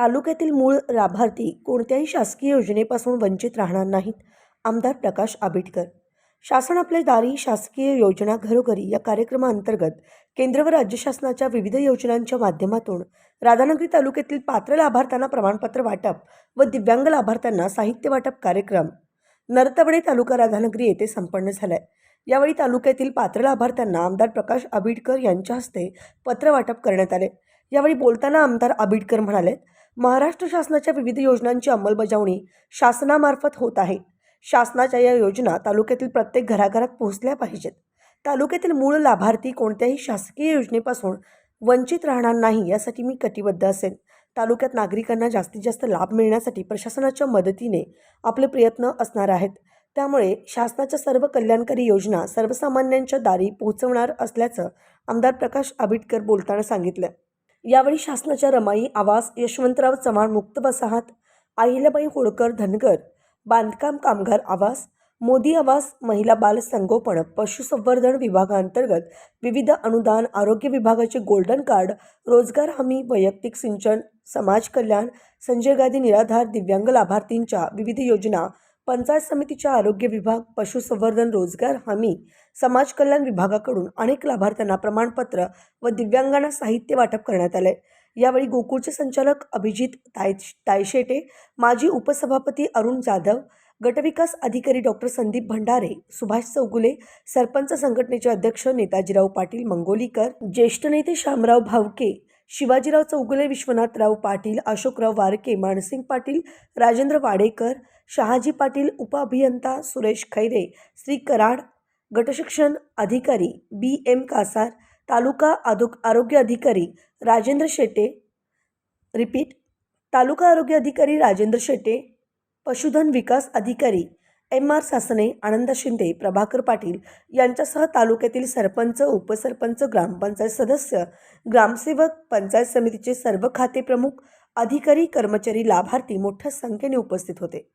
तालुक्यातील मूळ लाभार्थी कोणत्याही शासकीय योजनेपासून वंचित राहणार नाहीत आमदार प्रकाश आबिटकर. शासन आपल्या दारी शासकीय योजना घरोघरी या कार्यक्रमाअंतर्गत केंद्र व राज्य शासनाच्या विविध योजनांच्या माध्यमातून राधानगरी तालुक्यातील पात्र लाभार्थ्यांना प्रमाणपत्र वाटप व दिव्यांग लाभार्थ्यांना साहित्य वाटप कार्यक्रम नरतवडे तालुका राधानगरी येथे संपन्न झालाय. यावेळी तालुक्यातील पात्र लाभार्थ्यांना आमदार प्रकाश आबिडकर यांच्या हस्ते पत्र वाटप करण्यात आले. यावेळी बोलताना आमदार आबिडकर म्हणाले महाराष्ट्र शासनाच्या विविध योजनांची अंमलबजावणी शासनामार्फत होत आहे. शासनाच्या या योजना तालुक्यातील प्रत्येक घराघरात पोहोचल्या पाहिजेत. तालुक्यातील मूळ लाभार्थी कोणत्याही शासकीय योजनेपासून वंचित राहणार नाही यासाठी मी कटिबद्ध असेल तालुक्यात नागरिकांना जास्तीत जास्त लाभ मिळण्यासाठी प्रशासनाच्या मदतीने आपले प्रयत्न असणार आहेत. त्यामुळे शासनाच्या सर्व कल्याणकारी योजना सर्वसामान्यांच्या दारी पोहोचवणार असल्याचं आमदार प्रकाश आबिटकर बोलताना सांगितलं. यावेळी शासनाच्या रमाई आवास यशवंतराव चव्हाण मुक्त वसाहत अहिल्याबाई होळकर धनगर बांधकाम कामगार आवास मोदी आवास महिला बाल संगोपन पशुसंवर्धन विभागांतर्गत विविध अनुदान आरोग्य विभागाचे गोल्डन कार्ड रोजगार हमी वैयक्तिक सिंचन समाज कल्याण संजय गांधी निराधार दिव्यांग लाभार्थींच्या विविध योजना पंचायत समितीच्या आरोग्य विभाग पशुसंवर्धन रोजगार हमी समाज कल्याण विभागाकडून अनेक लाभार्थ्यांना प्रमाणपत्र व दिव्यांगांना साहित्य वाटप करण्यात आले यावेळी गोकुळचे संचालक अभिजित ताय तायशेटे माजी उपसभापती अरुण जाधव गटविकास अधिकारी डॉक्टर संदीप भंडारे सुभाष चौगुले सरपंच संघटनेचे अध्यक्ष नेताजीराव पाटील मंगोलीकर ज्येष्ठ नेते श्यामराव भावके शिवाजीराव चौगुले विश्वनाथराव पाटील अशोकराव वारके मानसिंग पाटील राजेंद्र वाडेकर शहाजी पाटील उपअभियंता सुरेश खैरे श्री कराड गटशिक्षण अधिकारी बी एम कासार तालुका आदो आरोग्य अधिकारी राजेंद्र शेटे रिपीट तालुका आरोग्य अधिकारी राजेंद्र शेटे पशुधन विकास अधिकारी एम आर सासने आनंद शिंदे प्रभाकर पाटील यांच्यासह तालुक्यातील सरपंच उपसरपंच ग्रामपंचायत सदस्य ग्रामसेवक पंचायत समितीचे सर्व खाते प्रमुख अधिकारी कर्मचारी लाभार्थी मोठ्या संख्येने उपस्थित होते.